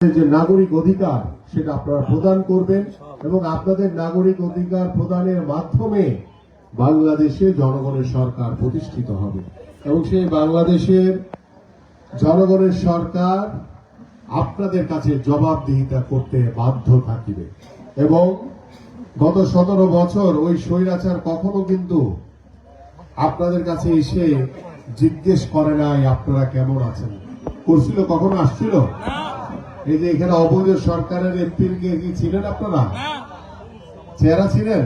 যে নাগরিক অধিকার, সেটা আপনারা প্রদান করবেন এবং আপনাদের নাগরিক অধিকার প্রদানের মাধ্যমে বাংলাদেশে জনগণের সরকার প্রতিষ্ঠিত হবে। এবং সেই বাংলাদেশের জনগণের সরকার আপনাদের কাছে জবাবদিহিতা করতে বাধ্য থাকিবে। এবং গত সতেরো বছর ওই স্বৈরাচার কখনো কিন্তু আপনাদের কাছে এসে জিজ্ঞেস করে নাই, আপনারা কেমন আছেন? করছিল, কখনো আসছিল? এই যে এখানে অবৈধ সরকারের এমপির কি ছিলেন আপনারা? চেহারা ছিলেন?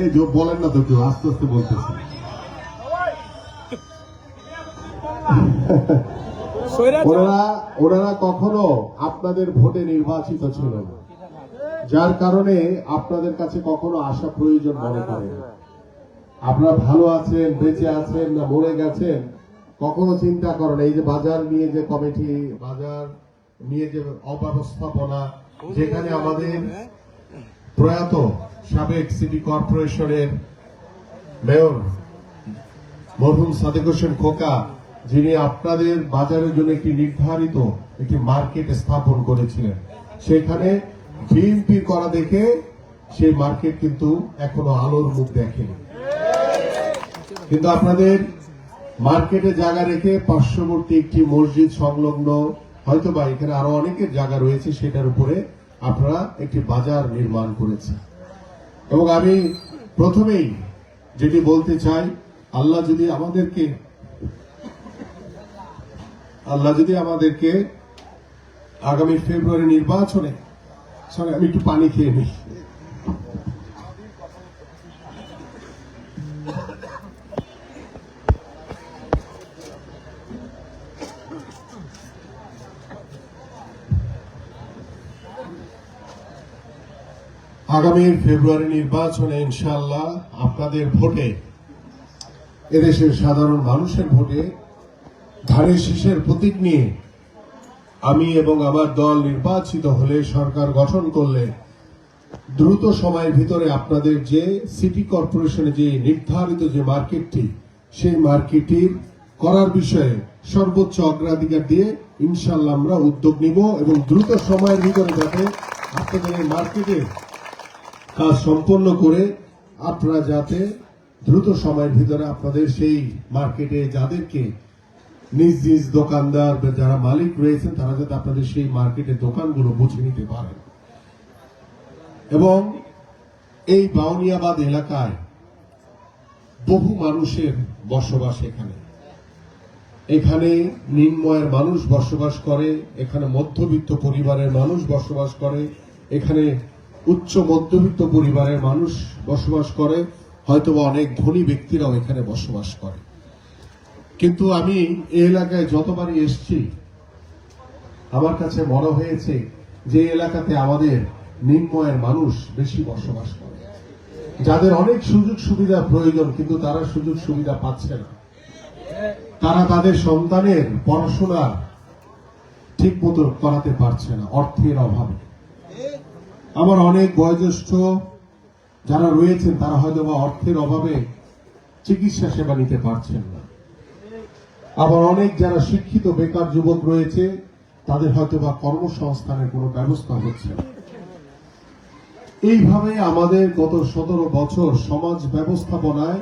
এই যে বলেন না তো কেউ আস্তে আস্তে বলতেছে। ওনারা ওনারা কখনো আপনাদের ভোটে নির্বাচিত ছিল না। যার কারণে আপনাদের কাছে কখনো আসা প্রয়োজন মনে করেন আপনারা ভালো আছেন বেঁচে আছেন না মরে গেছেন কখনো চিন্তা করেন এই যে বাজার নিয়ে যে কমিটি বাজার নিয়ে যে অব্যবস্থাপনা যেখানে আমাদের প্রয়াত সাবেক সিটি কর্পোরেশনের মেয়র মরহুম সাদেক হোসেন খোকা, যিনি আপনাদের বাজারের জন্য একটি নির্ধারিত একটি মার্কেট স্থাপন করেছিলেন। সেখানে বিএনপির করা দেখে সেই মার্কেট কিন্তু এখনও আলোর মুখ দেখেনি। কিন্তু আপনাদের মার্কেটে জায়গা রেখে পার্শ্ববর্তী একটি মসজিদ সংলগ্ন হয়তো বা এখানে আরও অনেকের জায়গা রয়েছে সেটার উপরে আপনারা একটি বাজার নির্মাণ করেছেন। এবং আমি প্রথমেই যেটি বলতে চাই, আল্লাহ যদি আমাদেরকে, আল্লাহ যদি আমাদেরকে আগামী ফেব্রুয়ারি নির্বাচনে, সরি, আমি একটু পানি খেয়ে নিই। আগামী ফেব্রুয়ারি নির্বাচনে ইনশাল্লাহ আপনাদের ভোটে, এদেশের সাধারণ মানুষের ভোটে ধানের শীষের প্রতীক নিয়ে আমি এবং আমার দল নির্বাচিত হলে সরকার গঠন করলে দ্রুত সময়ের ভিতরে আপনাদের যে সিটি কর্পোরেশনে যে নির্ধারিত যে মার্কেটটি, সেই মার্কেটির করার বিষয়ে সর্বোচ্চ অগ্রাধিকার দিয়ে ইনশাল্লাহ আমরা উদ্যোগ নিব এবং দ্রুত সময়ের ভিতরে যাতে আপনাদের এই মার্কেটের কাজ সম্পন্ন করে আপনারা যাতে দ্রুত সময়ের ভিতরে আপনাদের সেই মার্কেটে যাদেরকে নিজ নিজ দোকানদার যারা মালিক রয়েছেন, তারা যাতে আপনাদের সেই মার্কেটের দোকানগুলো বুঝে নিতে পারেন এবং এই বাউনিয়াবাদ এলাকায় বহু মানুষের বসবাস এখানে। এখানে নিম্নয়ের মানুষ বসবাস করে, এখানে মধ্যবিত্ত পরিবারের মানুষ বসবাস করে, এখানে উচ্চ মধ্যবিত্ত পরিবারের মানুষ বসবাস করে, হয়তোবা অনেক ধনী ব্যক্তিরাও এখানে বসবাস করে। কিন্তু আমি এই এলাকায় যতবারই এসছি, আমার কাছে মনে হয়েছে যে এলাকাতে আমাদের নিম্নয়ের মানুষ বেশি বসবাস করে। যাদের অনেক সুযোগ সুবিধা প্রয়োজন, কিন্তু তারা সুযোগ সুবিধা পাচ্ছে না। তারা তাদের সন্তানের পড়াশোনা ঠিক মতো করাতে পারছে না, অর্থের অভাবে। আমার অনেক বয়োজ্যেষ্ঠ যারা রয়েছেন, তারা হয়তো বা অর্থের অভাবে চিকিৎসা সেবা নিতে পারছেন না। আবার অনেক যারা শিক্ষিত বেকার যুবক রয়েছে, তাদের হয়তো বা কর্মসংস্থানের কোনো ব্যবস্থা হচ্ছে না। এইভাবে আমাদের গত সতেরো বছর সমাজ ব্যবস্থাপনায়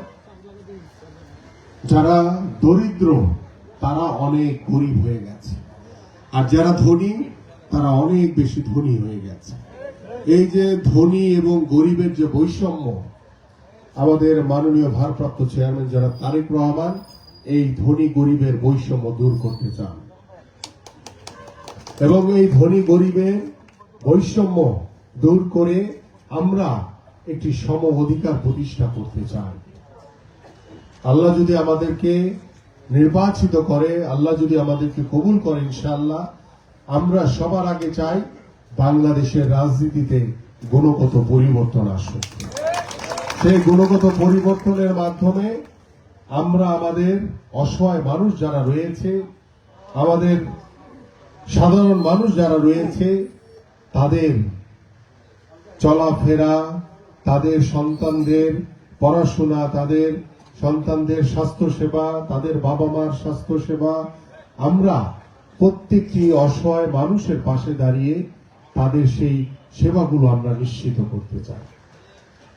যারা দরিদ্র, তারা অনেক গরিব হয়ে গেছে। আর যারা ধনী, তারা অনেক বেশি ধনী হয়ে গেছে। এই যে ধনী এবং গরিবের যে বৈষম্য, আমাদের মাননীয় ভারপ্রাপ্ত চেয়ারম্যান যারা তারেক রহমান, এই ধনী গরিবের বৈষম্য দূর করতে চান। এবং এই ধনী গরিবের বৈষম্য দূর করে আমরা একটি সম অধিকার প্রতিষ্ঠা করতে চাই। আল্লাহ যদি আমাদেরকে নির্বাচিত করে, আল্লাহ যদি আমাদেরকে কবুল করে, ইনশাআল্লাহ, আমরা সবার আগে চাই বাংলাদেশের রাজনীতিতে গুণগত পরিবর্তন আসুক। সেই গুণগত পরিবর্তনের মাধ্যমে আমরা আমাদের অসহায় মানুষ যারা রয়েছে, আমাদের সাধারণ মানুষ যারা রয়েছে, তাদের চলাফেরা, তাদের সন্তানদের পড়াশোনা, তাদের সন্তানদের স্বাস্থ্য সেবা তাদের বাবা মার স্বাস্থ্য সেবা আমরা প্রত্যেকটি অসহায় মানুষের পাশে দাঁড়িয়ে তাদের সেই সেবাগুলো আমরা নিশ্চিত করতে চাই।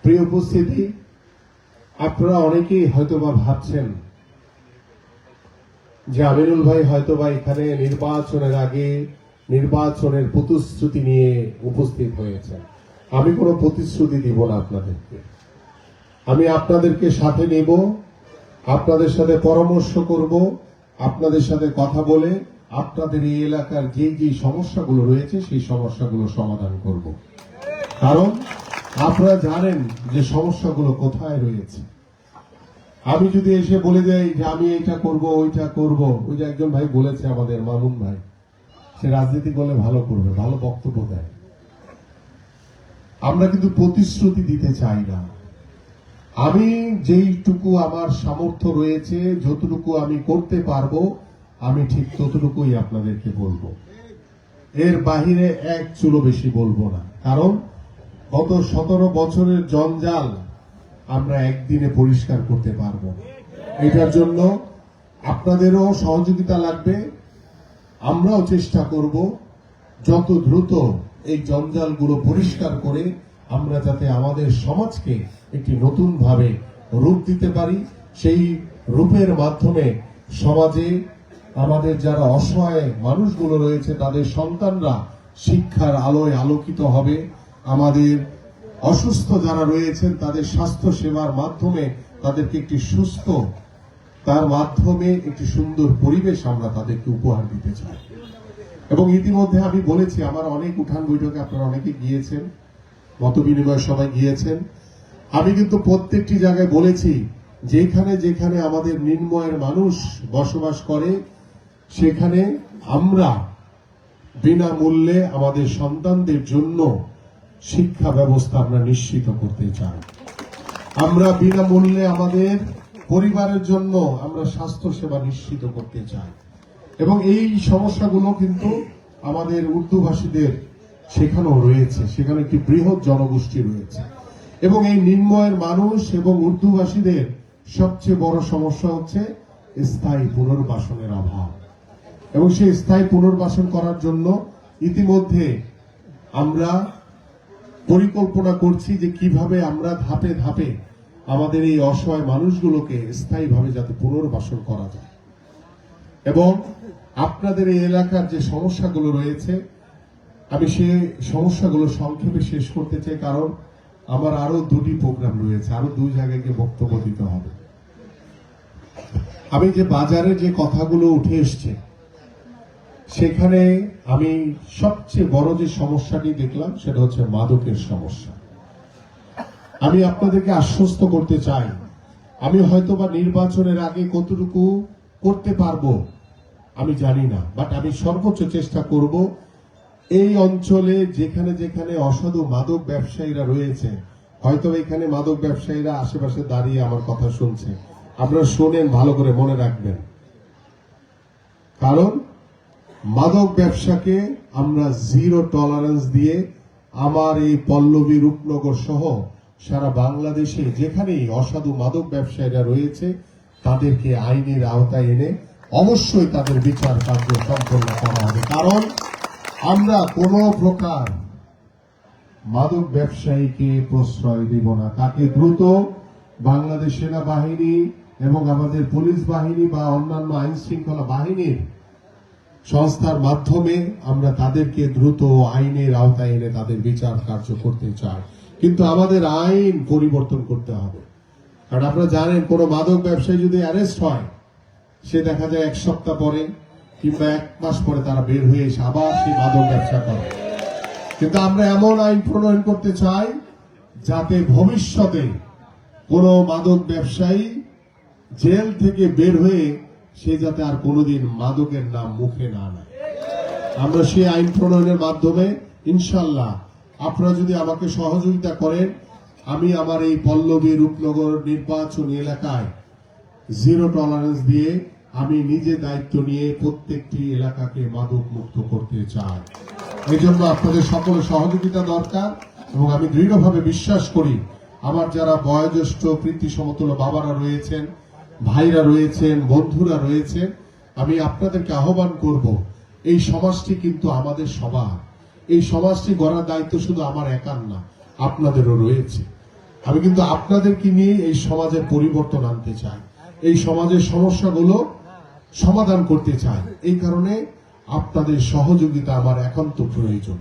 প্রিয় উপস্থিতি, আপনারা অনেকেই হয়তোবা ভাবছেন যে আমিরুল ভাই হয়তোবা এখানে নির্বাচনের আগে নির্বাচনের প্রতিশ্রুতি নিয়ে উপস্থিত হয়েছেন। আমি কোনো প্রতিশ্রুতি দিব না আপনাদেরকে। আমি আপনাদেরকে সাথে নেব, আপনাদের সাথে পরামর্শ করব, আপনাদের সাথে কথা বলে আপনাদের এই এলাকার যে যে সমস্যাগুলো রয়েছে, সেই সমস্যাগুলো সমাধান করব। কারণ আপনারা জানেন যে সমস্যাগুলো কোথায় রয়েছে। আমি যদি এসে বলে যাই যে আমি এইটা করব, ওইটা করব, ওই যে একজন ভাই বলেছে আমাদের, মামুন ভাই, সে রাজনীতি করলে ভালো করবে, ভালো বক্তব্য দেয়। আমরা কিন্তু প্রতিশ্রুতি দিতে চাই না। আমি যেইটুকু আমার সামর্থ্য রয়েছে, যতটুকু আমি করতে পারব আমি ঠিক ততটুকুই আপনাদেরকে বলব। এর বাহিরে এক চুলো বেশি বলব না। কারণ গত সতেরো বছরের জঞ্জাল আমরা একদিনে পরিষ্কার করতে পারব। এটার জন্য আপনাদেরও সহযোগিতা লাগবে। আমরাও চেষ্টা করব যত দ্রুত এই জঞ্জালগুলো পরিষ্কার করে আমরা যাতে আমাদের সমাজকে একটি নতুনভাবে রূপ দিতে পারি। সেই রূপের মাধ্যমে সমাজে আমাদের যারা অসহায় মানুষগুলো রয়েছে, তাদের সন্তানরা শিক্ষার আলোয় আলোকিত হবে। আমাদের অসুস্থ যারা রয়েছেন, তাদের স্বাস্থ্য সেবার মাধ্যমে তাদেরকে একটি সুস্থ, তার মাধ্যমে একটি সুন্দর পরিবেশ আমরা তাদেরকে উপহার দিতে চাই। এবং ইতিমধ্যে আমি বলেছি, আমার অনেক উঠান বৈঠকে আপনারা অনেকে গিয়েছেন মত বিনিময় সবাই গিয়েছেন। আমি কিন্তু প্রত্যেকটি জায়গায় বলেছি, যেখানে যেখানে আমাদের নির্ময়ের মানুষ বসবাস করে সেখানে আমরা বিনামূল্যে আমাদের সন্তানদের জন্য শিক্ষা ব্যবস্থা আমরা নিশ্চিত করতে চাই। আমরা বিনামূল্যে আমাদের পরিবারের জন্য আমরা স্বাস্থ্য সেবা নিশ্চিত করতে চাই। এবং এই সমস্যাগুলো কিন্তু আমাদের উর্দুভাষীদের সেখানেও রয়েছে। সেখানে একটি বৃহৎ জনগোষ্ঠী রয়েছে। এবং এই নির্ময়ের মানুষ এবং উর্দুভাষীদের সবচেয়ে বড় সমস্যা হচ্ছে স্থায়ী পুনর্বাসনের অভাব। এবং সেই স্থায়ী পুনর্বাসন করার জন্য ইতিমধ্যে আমরা পরিকল্পনা করছি যে কীভাবে আমরা ধাপে ধাপে আমাদের এই অসহায় মানুষগুলোকে স্থায়ীভাবে যাতে পুনর্বাসন করা যায়। এবং আপনাদের এই এলাকার যে সমস্যাগুলো রয়েছে, আমি সে সমস্যাগুলো সংক্ষেপে শেষ করতে চাই, কারণ আমার আরও দুটি প্রোগ্রাম রয়েছে আরও দুই জায়গায় গিয়ে বক্তব্য দিতে হবে। আমি যে বাজারে যে কথাগুলো উঠে এসছে সেখানে আমি সবচেয়ে বড় যে সমস্যাটি দেখলাম, সেটা হচ্ছে মাদকের সমস্যা। আমি আপনাদেরকে আশ্বস্ত করতে চাই, আমি হয়তো বা নির্বাচনের আগে কতটুকু করতে পারব, আমি জানি না বাট আমি সর্বোচ্চ চেষ্টা করব এই অঞ্চলে যেখানে যেখানে অসাধু মাদক ব্যবসায়ীরা রয়েছে হয়তো এখানে মাদক ব্যবসায়ীরা আশেপাশে দাঁড়িয়ে আমার কথা শুনছে। আপনারা শোনেন, ভালো করে মনে রাখবেন। কারণ মাদক ব্যবসাকে আমরা জিরো টলারেন্স দিয়ে আমার এই পল্লবী রূপনগর সহ সারা বাংলাদেশে যেখানেই অসাধু মাদক ব্যবসায়ীরা রয়েছে, তাদেরকে আইনের আওতায় এনে অবশ্যই তাদের বিচার কার্য সম্পন্ন করা হবে। কারণ আমরা কোনো প্রকার মাদক ব্যবসায়ীকে প্রশ্রয় দিব না। তাকে দ্রুত বাংলাদেশ সেনাবাহিনী এবং আমাদের পুলিশ বাহিনী বা অন্যান্য আইন শৃঙ্খলা বাহিনীর সংস্থার মাধ্যমে আমরা তাদেরকে দ্রুত আইনের আওতায় এনে তাদের বিচার কার্য করতে চাই। কিন্তু আমাদের আইন পরিবর্তন করতে হবে। কারণ আপনারা জানেন, কোনো মাদক ব্যবসায়ী যদি অ্যারেস্ট হয়, সে দেখা যায় এক সপ্তাহ পরে কিংবা এক মাস পরে তারা বের হয়ে এসে আবার সেই মাদক ব্যবসা করে। কিন্তু আমরা এমন আইন প্রণয়ন করতে চাই, যাতে ভবিষ্যতে কোনো মাদক ব্যবসায়ী জেল থেকে বের হয়ে সে যাতে আর কোনোদিন মাদকের নাম মুখে না নেয়। আমরা সেই আইন প্রণয়নের মাধ্যমে ইনশাল্লাহ আপনারা যদি আমাকে সহযোগিতা করেন, আমি আমার এই পল্লবী রূপনগর নির্বাচনী এলাকায় জিরো টলারেন্স দিয়ে আমি নিজে দায়িত্ব নিয়ে প্রত্যেকটি এলাকাকে মাদক মুক্ত করতে চাই। এই জন্য আপনাদের সকলের সহযোগিতা দরকার এবং আমি দৃঢ়ভাবে বিশ্বাস করি, আমার যারা বয়োজ্যেষ্ঠ প্রীতি সমতুল্য বাবারা রয়েছেন ভাইরা রয়েছেন, বন্ধুরা রয়েছেন, আমি আপনাদেরকে আহ্বান করব, এই সমাজটি কিন্তু আমাদের সবার। এই সমাজটি গড়ার দায়িত্ব শুধু আমার একার না, আপনাদেরও রয়েছে। আমি কিন্তু আপনাদেরকে নিয়ে এই সমাজের পরিবর্তন আনতে চাই। এই সমাজের সমস্যাগুলো সমাধান করতে চাই। এই কারণে আপনাদের সহযোগিতা আমার একান্ত প্রয়োজন।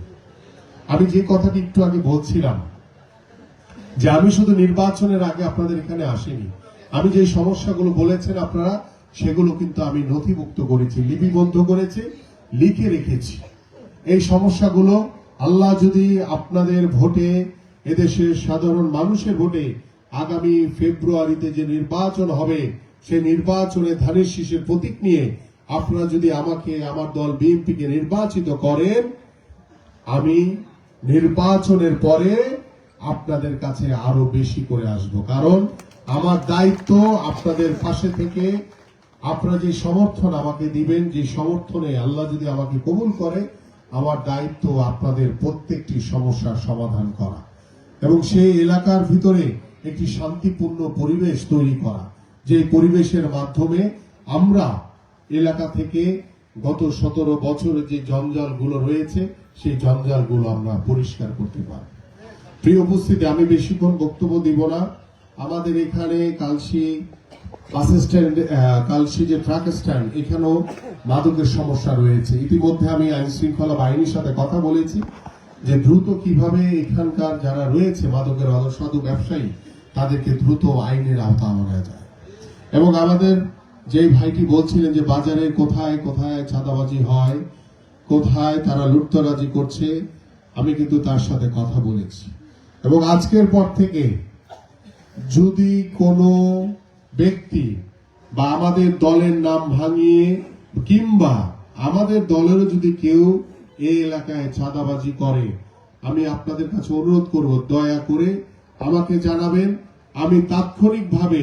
আমি যে কথাটি একটু আগে বলছিলাম, যে আমি শুধু নির্বাচনের আগে আপনাদের এখানে আসিনি আমি যে সমস্যাগুলো বলেছেন আপনারা, সেগুলো কিন্তু আমি নথিভুক্ত করেছি, লিপিবদ্ধ করেছি, লিখে রেখেছি। এই সমস্যাগুলো আল্লাহ যদি আপনাদের ভোটে এদেশের সাধারণ মানুষের ভোটে আগামী ফেব্রুয়ারিতে যে নির্বাচন হবে সেই নির্বাচনে ধানের শীষের প্রতীক নিয়ে আপনারা যদি আমাকে, আমার দল বিএনপিকে নির্বাচিত করেন, আমি নির্বাচনের পরে আপনাদের কাছে আরও বেশি করে আসব। কারণ আমার দায়িত্ব আপনাদের পাশে থেকে আপনারা যে সমর্থন আমাকে দিবেন, যে সমর্থনে আল্লাহ যদি আমাকে কবুল করে, আমার দায়িত্ব আপনাদের প্রত্যেকটি সমস্যার সমাধান করা এবং সেই এলাকার ভিতরে একটি শান্তিপূর্ণ পরিবেশ তৈরি করা। যে পরিবেশের মাধ্যমে আমরা এলাকা থেকে গত সতেরো বছরে যে জঞ্জালগুলো রয়েছে, সেই জঞ্জালগুলো আমরা পরিষ্কার করতে পারি প্রিয় উপস্থিতি, আমি বেশিক্ষণ বক্তব্য দিব না। আমাদের এখানে কালসি বাস স্ট্যান্ড কালসি যে ট্রাক স্ট্যান্ড, এখানেও মাদকের সমস্যা রয়েছে। ইতিমধ্যে আমি আইন শৃঙ্খলা বাহিনীর সাথে কথা বলেছি যে দ্রুত কীভাবে এখানকার যারা রয়েছে মাদকের অসাধু ব্যবসায়ী, তাদেরকে দ্রুত আইনের আওতা আনা যায়। এবং আমাদের যে ভাইটি বলছিলেন যে বাজারে কোথায় কোথায় চাঁদাবাজি হয়, কোথায় তারা লুটতরাজি করছে, আমি কিন্তু তার সাথে কথা বলেছি। এবং আজকের পর থেকে যদি কোনো ব্যক্তি বা আমাদের দলের নাম ভাঙিয়ে কিংবা আমাদের দলেরও যদি কেউ এই এলাকায় চাঁদাবাজি করে, আমি আপনাদের কাছে অনুরোধ করব, দয়া করে আমাকে জানাবেন। আমি তাৎক্ষণিকভাবে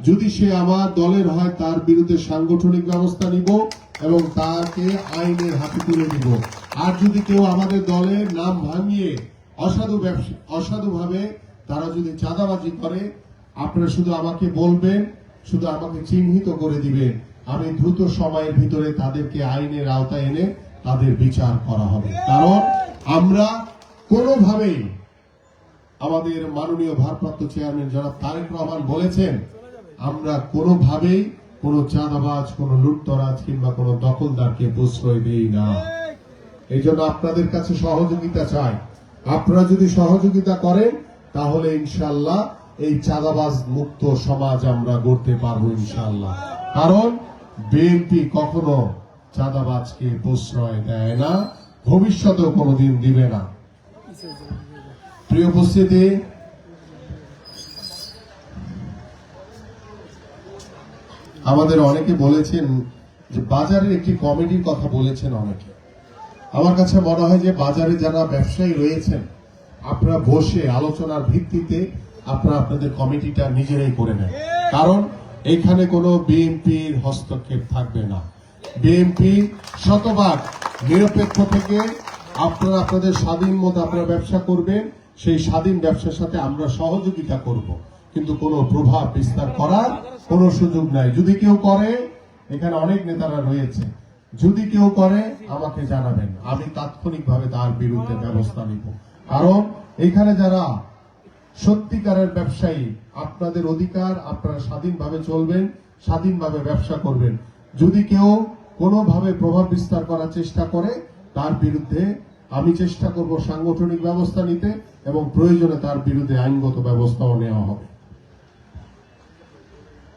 যদি সে আমার দলের হয়, তার বিরুদ্ধে সাংগঠনিক ব্যবস্থা নিব এবং তাকে আইনের হাতে তুলে দিব। আর যদি কেউ আমাদের দলের নাম ভাঙিয়ে অসাধু ব্যবসা অসাধুভাবে তারা যদি চাঁদাবাজি করে, আপনারা শুধু আমাকে বলবেন, শুধু আমাকে চিহ্নিত করে দিবেন। আমি দ্রুত সময়ের ভিতরে তাদেরকে আইনের আওতায় এনে তাদের বিচার করা হবে। কারণ আমরা কোনোভাবেই আমাদের মাননীয় ভারপ্রাপ্ত চেয়ারম্যান যারা তারেক রহমান বলেছেন, আমরা কোনোভাবেই কোনো চাঁদাবাজ, কোনো লুটতরাজ কিংবা কোনো দখলদারকে প্রশ্রয় দেই না। এই জন্য আপনাদের কাছে সহযোগিতা চাই। আপনারা যদি সহযোগিতা করেন তাহলে ইনশাল্লাহ এই চাঁদাবাজ মুক্ত সমাজ আমরা গড়তে পারব ইনশাল্লাহ কারণ বিএনপি কখনো চাঁদাবাজকে প্রশ্রয় দেয় না, ভবিষ্যতেও কোনোদিন দিবে না। প্রিয় উপস্থিতি, আমাদের অনেকে বলেছেন যে বাজারের একটি কমিটির কথা বলেছেন অনেকে। আমার কাছে মনে হয় যে বাজারে যারা ব্যবসায়ী রয়েছেন আপনারা বসে আলোচনার ভিত্তিতে আপনারা আপনাদের কমিটিটা নিজেরাই করে নেন। কারণ এখানে কোনো বিএনপির হস্তক্ষেপ থাকবে না। বিএনপি শতভাগ নিরপেক্ষ থেকে আপনারা আপনাদের স্বাধীন মতো আপনারা ব্যবসা করবেন, সেই স্বাধীন ব্যবসার সাথে আমরা সহযোগিতা করব। কিন্তু কোনো প্রভাব বিস্তার করার কোনো সুযোগ নাই। যদি কেউ করে, এখানে অনেক নেতারা রয়েছে। যদি কেউ করে, আমাকে জানাবেন। আমি তাৎক্ষণিকভাবে তার বিরুদ্ধে ব্যবস্থা নিব। কারণ এখানে যারা সত্যিকারের ব্যবসায়ী, আপনাদের অধিকার, আপনারা স্বাধীনভাবে চলবেন, স্বাধীনভাবে ব্যবসা করবেন। যদি কেউ কোনোভাবে প্রভাব বিস্তার করার চেষ্টা করে, তার বিরুদ্ধে আমি চেষ্টা করব সাংগঠনিক ব্যবস্থা নিতে এবং প্রয়োজনে তার বিরুদ্ধে আইনগত ব্যবস্থাও নেওয়া হবে।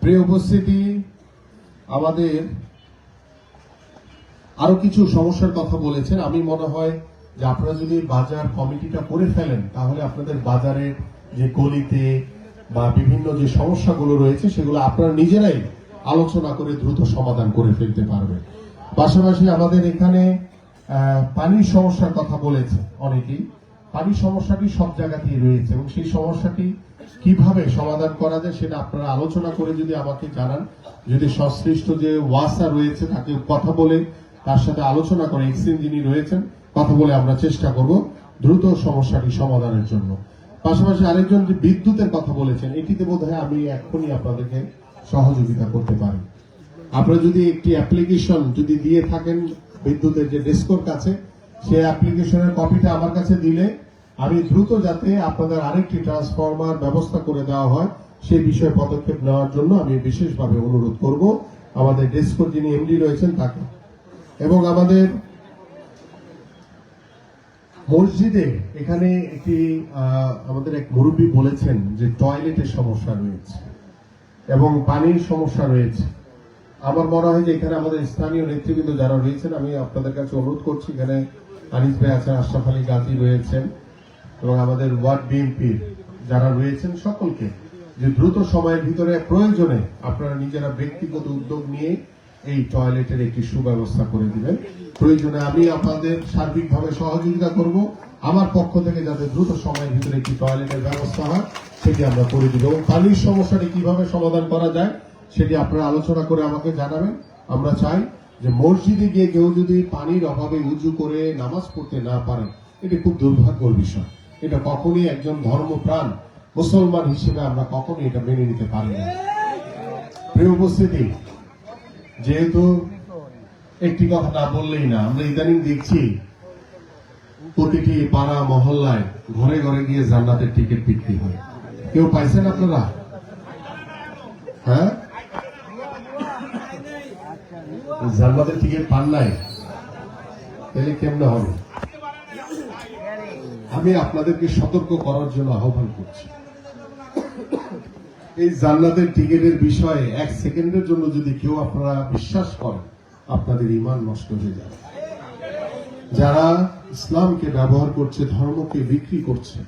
প্রিয় উপস্থিতি, আমাদের আরও কিছু সমস্যার কথা বলেছেন। আমি মনে হয় যে আপনারা যদি বাজার কমিটিটা করে ফেলেন, তাহলে আপনাদের বাজারের যে গলিতে বা বিভিন্ন যে সমস্যাগুলো রয়েছে, সেগুলো আপনারা নিজেরাই আলোচনা করে দ্রুত সমাধান করে ফেলতে পারবেন। পাশাপাশি আমাদের এখানে পানির সমস্যার কথা বলেছে অনেকেই। পানির সমস্যাটি সব জায়গাতেই রয়েছে এবং সেই সমস্যাটি কীভাবে সমাধান করা যায় সেটা আপনারা আলোচনা করে যদি আমাকে জানান, যদি সংশ্লিষ্ট যে ওয়াসা রয়েছে তাকে কথা বলে তার সাথে আলোচনা করে এক্সচেঞ্জ যিনি রয়েছেন কথা বলে আমরা চেষ্টা করব দ্রুত সমস্যাটি সমাধানের জন্য। পাশাপাশি আরেকজন যে বিদ্যুতের কথা বলেছেন, এটিতে বোধহয় আমি এখনই আপনাদেরকে সহযোগিতা করতে পারি। আপনারা যদি একটি অ্যাপ্লিকেশন যদি দিয়ে থাকেন বিদ্যুতের যে ডেস্কোর কাছে, সেই অ্যাপ্লিকেশনের কপিটা আমার কাছে দিলে আমি দ্রুত যাতে আপনাদের আরেকটি ট্রান্সফরমার ব্যবস্থা করে দেওয়া হয় সেই বিষয়ে পদক্ষেপ নেওয়ার জন্য আমি বিশেষভাবে অনুরোধ করব। আমাদের ডেস্কোর যিনি এমডি রয়েছেন তাকে। এবং আমাদের মসজিদে এখানে একটি আমাদের এক মুরব্বী বলেছেন যে টয়লেটের সমস্যা রয়েছে এবং পানির সমস্যা রয়েছে। আমার মনে হয় যে এখানে আমাদের স্থানীয় নেতৃবৃন্দ যারা রয়েছেন, আমি আপনাদের কাছে অনুরোধ করছি, এখানে আনিস ভাই আছেন, আশরাফ আলী গাজী রয়েছেন এবং আমাদের ওয়ার্ড বিএনপির যারা রয়েছেন সকলকে, যে দ্রুত সময়ের ভিতরে প্রয়োজনে আপনারা নিজেরা ব্যক্তিগত উদ্যোগ নিয়ে এই টয়লেটের একটি সুব্যবস্থা করে দিবেন। প্রয়োজনে আমি আপনাদের সার্বিকভাবে সহযোগিতা করব। আমার পক্ষ থেকে যাতে দ্রুত সময়ের ভিতরে একটি টয়লেটের ব্যবস্থা হয়, সেটি আমরা করে দিব। এবং পানির সমস্যাটি কীভাবে সমাধান করা যায়, সেটি আপনারা আলোচনা করে আমাকে জানাবেন। আমরা চাই যে মসজিদে গিয়ে কেউ যদি পানির অভাবে উজু করে নামাজ পড়তে না পারে, এটি খুব দুর্ভাগ্যর বিষয়। এটা কখনই একজন ধর্মপ্রাণ, মুসলমান হিসেবে আমরা কখনই এটা মেনে নিতে পারি না। প্রিয় উপস্থিতি যেহেতু একটি কথা না বললেই না, আমরা ইদানিং দেখছি প্রতিটি পাড়া, মহল্লায় ঘরে ঘরে গিয়ে জান্নাতের টিকিট বিক্রি হয়। কেউ পাইছেন আপনারা? হ্যাঁ? জান্নাতের টিকিট পান নাই? তাহলে কেমনে হবে? আমি আপনাদেরকে সতর্ক করার জন্য আহ্বান করছি। এই জান্নাতের টিকিটের বিষয়ে এক সেকেন্ডের জন্য যদি কেউ আপনারা বিশ্বাস করেন, আপনাদের ইমান নষ্ট হয়ে যাবে। যারা ইসলামকে ব্যবহার করছে, ধর্মকে বিক্রি করছে,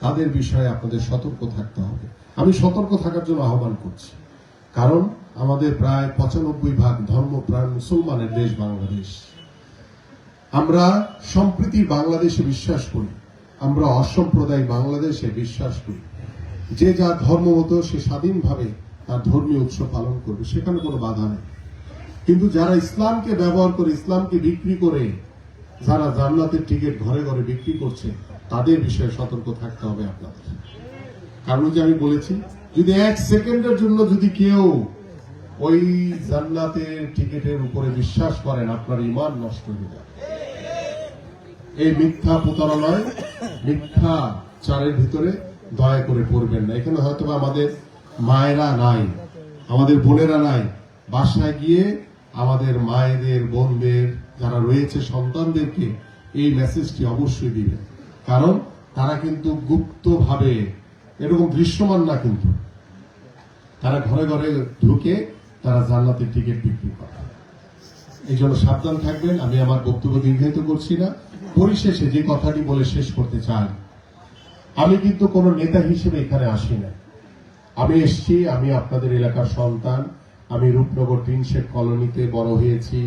তাদের বিষয়ে আপনাদের সতর্ক থাকতে হবে। আমি সতর্ক থাকার জন্য আহ্বান করছি। কারণ আমাদের প্রায় পঁচানব্বই ভাগ ধর্মপ্রাণ মুসলমানের দেশ বাংলাদেশ। আমরা সম্প্রীতি বাংলাদেশে বিশ্বাস করি, আমরা অসম্প্রদায় বাংলাদেশে বিশ্বাস করি। যে যার ধর্ম মতো সে স্বাধীনভাবে তার ধর্মীয় উৎসব পালন করবে, সেখানে কোনো বাধা নেই। কিন্তু যারা ইসলামকে ব্যবহার করে, ইসলামকে বিক্রি করে, যারা জান্নাতের টিকিট ঘরে ঘরে বিক্রি করছে, তাদের বিষয়ে সতর্ক থাকতে হবে আপনাদের। কারণ যে আমি বলেছি, যদি এক সেকেন্ডের জন্য যদি কেউ ওই জান্নাতের টিকিটের উপরে বিশ্বাস করেন, আপনার ইমান নষ্ট হয়ে যাবে। এই মিথ্যা প্রতারণায়, মিথ্যা চারের ভিতরে দয়া করে পড়বেন না। এখানে হয়তো আমাদের মায়েরা নাই, আমাদের বোনেরা নাই। বাসায় গিয়ে আমাদের মায়েদের, বোনদের, যারা রয়েছে সন্তানদেরকে এই মেসেজটি অবশ্যই দিবেন। কারণ তারা কিন্তু গুপ্তভাবে, এরকম দৃশ্যমান না কিন্তু। তারা ঘরে ঘরে ঢুকে তারা জান্নাতের টিকিট বিক্রি করে। এই জন্য সাবধান থাকবেন। আমি আমার বক্তব্য দীর্ঘায়িত করছি না। পরিশেষে যে কথাটি বলে শেষ করতে চাই আমি কিন্তু কোনো নেতা হিসেবে এখানে আসি না আমি এসছি, আমি আপনাদের এলাকার সন্তান, আমি রূপনগর টিন কলোনিতে বড় হয়েছি।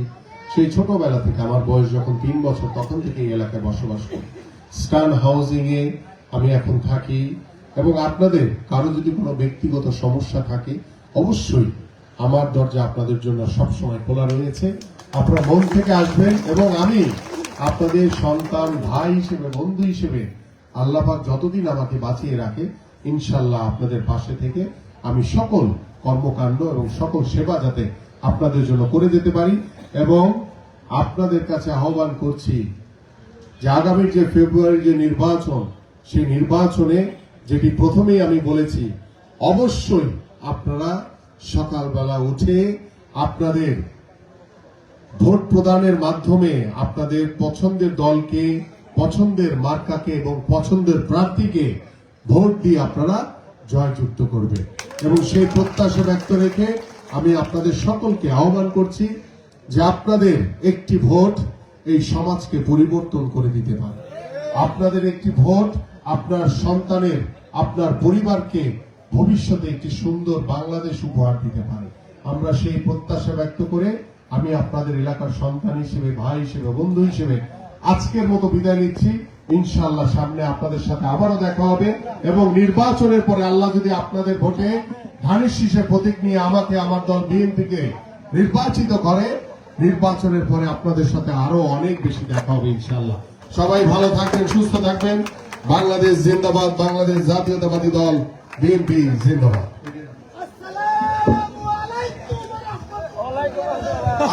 সেই ছোটবেলা থেকে, আমার বয়স যখন তিন বছর, তখন থেকে এই এলাকায় বসবাস করি। স্টান হাউজিং এ আমি এখন থাকি এবং আপনাদের, কারও যদি কোনো ব্যক্তিগত সমস্যা থাকে, অবশ্যই আমার দরজা আপনাদের জন্য সবসময় খোলা রয়েছে। আপনারা মন থেকে আসবেন এবং আমি আপনাদের সন্তান, ভাই হিসেবে, বন্ধু হিসেবে আল্লাপাক যতদিন আমাকে বাঁচিয়ে রাখে ইনশাল্লাহ আপনাদের পাশে থেকে আমি সকল কর্মকাণ্ড এবং সকল সেবা যাতে আপনাদের জন্য করে যেতে পারি এবং আপনাদের কাছে আহ্বান করছি যে আগামী যে ফেব্রুয়ারির যে নির্বাচন, সেই নির্বাচনে যেটি প্রথমেই আমি বলেছি, অবশ্যই আপনারা সকালবেলা উঠে আপনাদের ভোট প্রদানের মাধ্যমে আপনাদের পছন্দের দলকে পছন্দের মার্কাকে এবং পছন্দের প্রার্থীকে ভোট দিয়ে আপনারা জয়যুক্ত করবেন। এবং সেই প্রত্যাশা ব্যক্ত রেখে আমি আপনাদের সকলকে আহ্বান করছি যে আপনাদের একটি ভোট এই সমাজকে পরিবর্তন করে দিতে পারে। আপনাদের একটি ভোট আপনার সন্তানের, আপনার পরিবারকে ভবিষ্যতে একটি সুন্দর বাংলাদেশ উপহার দিতে পারে। আমরা সেই প্রত্যাশা ব্যক্ত করে আমি আপনাদের এলাকার সন্তান হিসেবে, ভাই হিসেবে, বন্ধু হিসেবে আজকের মতো বিদায় নিচ্ছি। ইনশাল্লাহ সামনে আপনাদের সাথে আবারও দেখা হবে এবং নির্বাচনের পরে আল্লাহ যদি আপনাদের ভোটে ধানের শীষের প্রতীক নিয়ে আমাকে আমার দল বিএনপিকে নির্বাচিত করে নির্বাচনের পরে আপনাদের সাথে আরও অনেক বেশি দেখা হবে ইনশাল্লাহ সবাই ভালো থাকবেন সুস্থ থাকবেন। বাংলাদেশ জিন্দাবাদ বাংলাদেশ জাতীয়তাবাদী দল বিএনপি জিন্দাবাদ।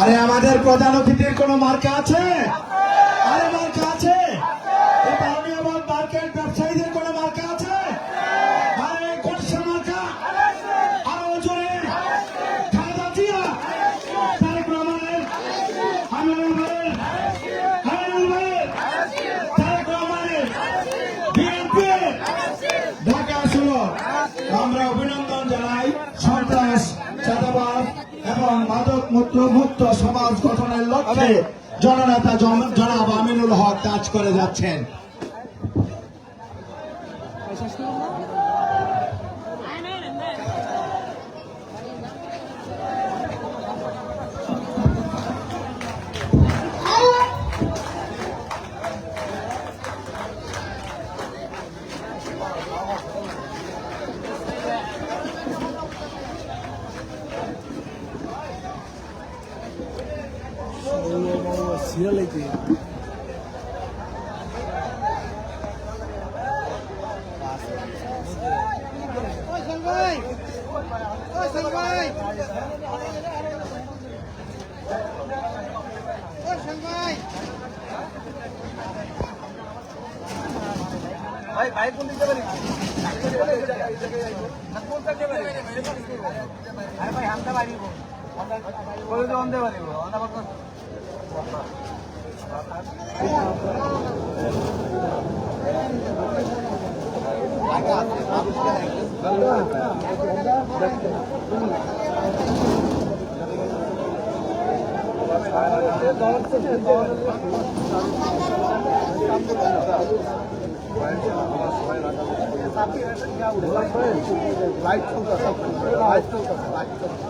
আরে আমাদের প্রধান অতিথির কোন মার্কা আছে? সমুদ্র মুক্ত সমাজ গঠনের লক্ষ্যে জননেতা জনাব আমিনুল হক কাজ করে যাচ্ছেন। Mírala ahí, লাইট চলতে লাইট চলতে লাইট চলতে